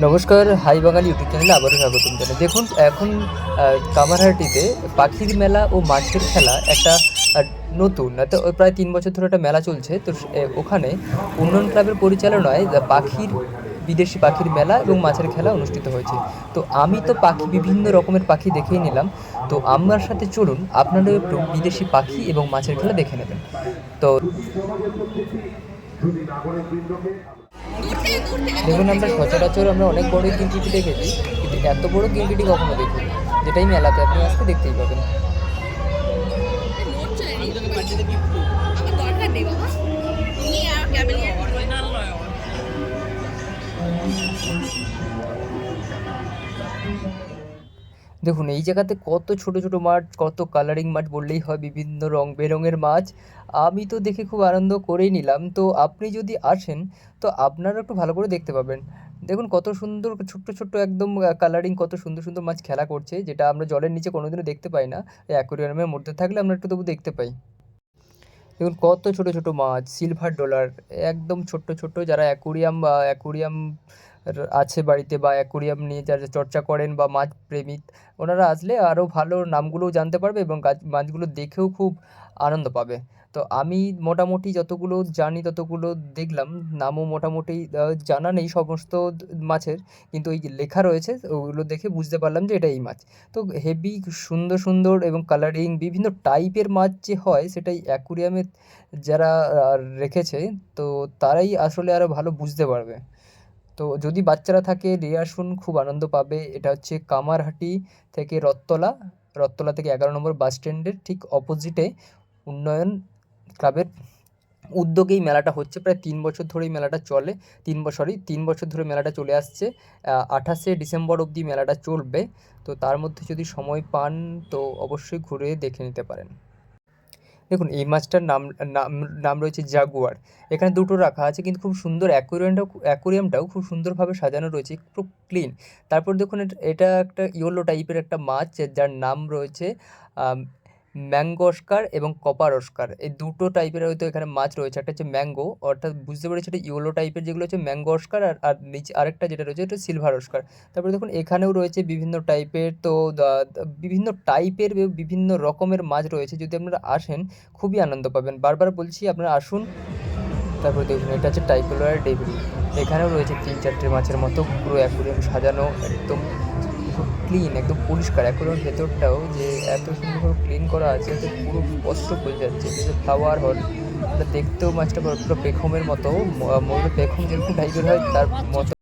নমস্কার, হাই বাঙালি ইউটিউব চ্যানেলে আবারও স্বাগতম জানাই। দেখুন, এখন কামারহাটিতে পাখির মেলা ও মাছের খেলা একটা নতুন তো প্রায় তিন বছর ধরে একটা মেলা চলছে। তো ওখানে উন্নয়ন ক্লাবের পরিচালনায় পাখির, বিদেশি পাখির মেলা এবং মাছের খেলা অনুষ্ঠিত হয়েছে। তো আমি তো পাখি, বিভিন্ন রকমের পাখি দেখেই নিলাম। তো আমার সাথে চলুন আপনারা একটু বিদেশি পাখি এবং মাছের খেলা দেখে নেবেন। তো দেখুন, আমরা সচরাচর আমরা অনেক বড় কিংকিটি দেখেছি কিন্তু এত বড় গিলগিটি কখনো দেখিনি, যেটাই মেলাতে আপনি আজকে দেখতেই পাবেন। দরকার দেখুন, এই জায়গাতে কত ছোট ছোট মাছ কত কালারিং মাছ বললেই হয়, বিভিন্ন রং, বেরঙের মাছ। আমি তো দেখে খুব আনন্দ করেই নিলাম। তো আপনি যদি আসেন, তো আপনারা একটু ভালো করে দেখতে পাবেন। দেখুন, কত সুন্দর ছোট্ট ছোট্ট একদম কালারিং কত সুন্দর সুন্দর মাছ খেলা করছে, যেটা আমরা জলের নিচে কোনোদিনও দেখতে পাই না। অ্যাকোরিয়ামের মধ্যে থাকলে আমরা একটু তবু দেখতে পাই। দেখুন, কত ছোট ছোট মাছ সিলভার ডলার একদম ছোট্ট ছোট্ট যারা অ্যাকোরিয়াম বা অ্যাকোরিয়াম আছে বাড়িতে বা অ্যাকোরিয়াম নিয়ে যারা চর্চা করেন বা মাছ প্রেমিক, ওনারা আসলে আরও ভালো নামগুলোও জানতে পারবে এবং গাছ, মাছগুলো দেখেও খুব আনন্দ পাবে। তো আমি মোটামুটি যতগুলো জানি ততগুলো দেখলাম, নামও মোটামুটি জানা নেই সমস্ত মাছের, কিন্তু ওই লেখা রয়েছে, ওগুলো দেখে বুঝতে পারলাম যে এটা এই মাছ। তো হেভি সুন্দর সুন্দর এবং কালারিং বিভিন্ন টাইপের মাছ যে হয় সেটাই অ্যাকুরিয়ামে যারা রেখেছে, তো তারাই আসলে আরও ভালো বুঝতে পারবে। তো যদি বাচ্চারা থাকে নিয়ে আসুন, খুব আনন্দ পাবে। এটা হচ্ছে কামারহাটি থেকে রত্তলা। রত্তলা থেকে এগারো নম্বর বাস স্ট্যান্ডের ঠিক অপোজিটে উন্নয়ন ক্লাবের উদ্যোগেই মেলাটা হচ্ছে। প্রায় তিন বছর ধরেই মেলাটা চলে, তিন বছরই তিন বছর ধরে মেলাটা চলে আসছে। আঠাশে ডিসেম্বর অবধি মেলাটা চলবে। তো তার মধ্যে যদি সময় পান, তো অবশ্যই ঘুরে দেখে নিতে পারেন। দেখুন, এই মাছটার নাম নাম নাম রয়েছে জাগুয়ার। এখানে দুটো রাখা আছে, কিন্তু খুব সুন্দর অ্যাকোরিয়ামটাও অ্যাকোরিয়ামটাও খুব সুন্দরভাবে সাজানো রয়েছে খুব ক্লিন। তারপর দেখুন, এটা- এটা একটা ইয়েলো টাইপের একটা মাছ, যার নাম রয়েছে ম্যাঙ্গো অস্কার এবং কপার অস্কার এই দুটো টাইপের হয়তো এখানে মাছ রয়েছে। একটা হচ্ছে ম্যাঙ্গো, অর্থাৎ বুঝতে পেরেছি এটা ইয়েলো টাইপের যেগুলো হচ্ছে ম্যাঙ্গো অস্কার আর আর নিচে আরেকটা যেটা রয়েছে এটা সিলভার অস্কার তারপরে দেখুন, এখানেও রয়েছে বিভিন্ন টাইপের তো বিভিন্ন টাইপের বিভিন্ন রকমের মাছ রয়েছে। যদি আপনারা আসেন, খুবই আনন্দ পাবেন। বারবার বলছি, আপনারা আসুন। তারপরে দেখুন, এটা হচ্ছে টাইপোলয়ার ডেভিল এখানেও রয়েছে তিন চারটে মাছের মতো, পুরো অ্যাকুরিয়াম সাজানো, একদম খুব ক্লিন একদম পরিষ্কার। অ্যাকুরিয়ামের ভেতরটাও যে এত সুন্দরভাবে ক্লিন করা আছে যে পুরো স্পষ্ট বোঝা যাচ্ছে। যে ফ্লাওয়ার হল দেখতেও মাছটা পুরো পেখমের মতো। ম- পেখম যেরকম টাইপের হয়, তার মতো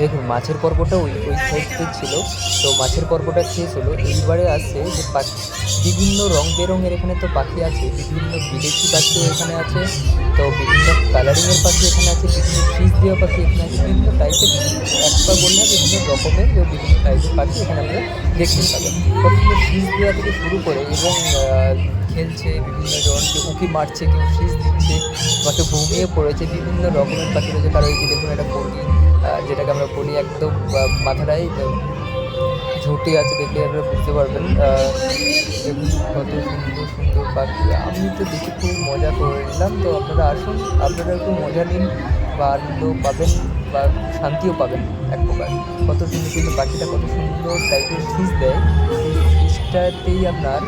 দেখুন মাছের পর্বটা ওই ওই সাইডে ছিল। তো মাছের পর্বটা শেষ হলো। এইবারে আসছে যে পাখি বিভিন্ন রং বেরঙের এখানে তো পাখি আছে, বিভিন্ন বিদেশি পাখিও এখানে আছে, তো বিভিন্ন কালারিংয়ের পাখি এখানে আছে, বিভিন্ন ফিস দেওয়া পাখি এখানে আছে, বিভিন্ন টাইপের একবার বললে বিভিন্ন রকমের বিভিন্ন টাইপের পাখি এখানে আপনারা দেখতে পাবেন প্রথমে ফিস দেওয়া থেকে শুরু করে এবং খেলছে, বিভিন্ন জনকে উঁকি মারছে, কেউ ফিস দিচ্ছে, বা কেউ ঘুমিয়ে পড়েছে, বিভিন্ন রকমের পাখি রয়েছে। কারও এই যে দেখুন, একটা পরি যেটাকে আমরা বলি একদম মাথাটাই ঝুঁটি আছে দেখলে আপনারা বুঝতে পারবেন। কত সুন্দর সুন্দর পাখি। আমি তো দেখে খুব মজা করে নিলাম। তো আপনারা আসুন, আপনারা একটু মজা নিন, বা আনন্দ পাবেন, বা শান্তিও পাবেন এক প্রকার। কত সুন্দর সুন্দর পাখিটা কত সুন্দর টাইপের ফিস দেয়। ফিসটাতেই আপনার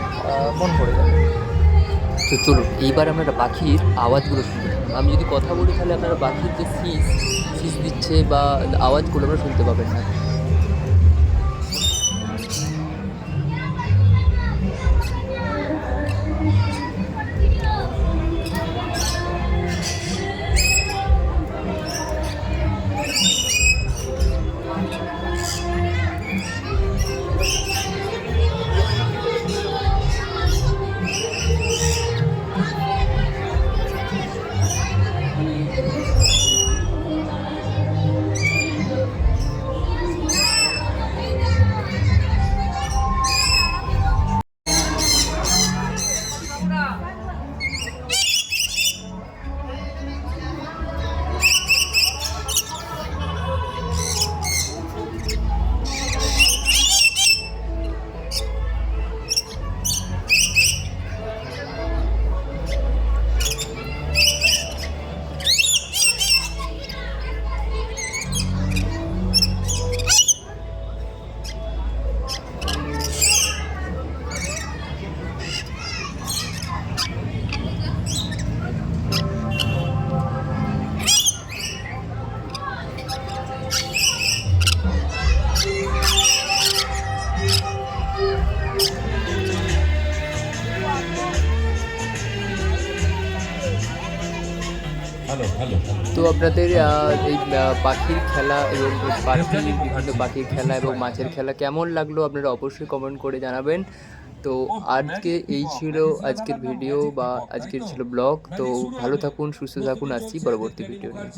মন ভরে যাবে। তো চলুন, এইবার আমরা পাখির আওয়াজগুলো পাবো। আমি যদি কথা বলি তাহলে আপনারা বাকির যে ফিস ফিস দিচ্ছে বা আওয়াজগুলো আপনারা শুনতে পাবেন না। তো আপনাদের এই পাখির খেলা এবং পাখি বিভিন্ন পাখির খেলা এবং মাছের খেলা কেমন লাগল আপনারা অবশ্যই কমেন্ট করে জানাবেন। তো আজকে এই ছিল আজকের ভিডিও বা আজকের ছিল ব্লগ তো ভালো থাকুন, সুস্থ থাকুন, আসছি পরবর্তী ভিডিও নিয়ে।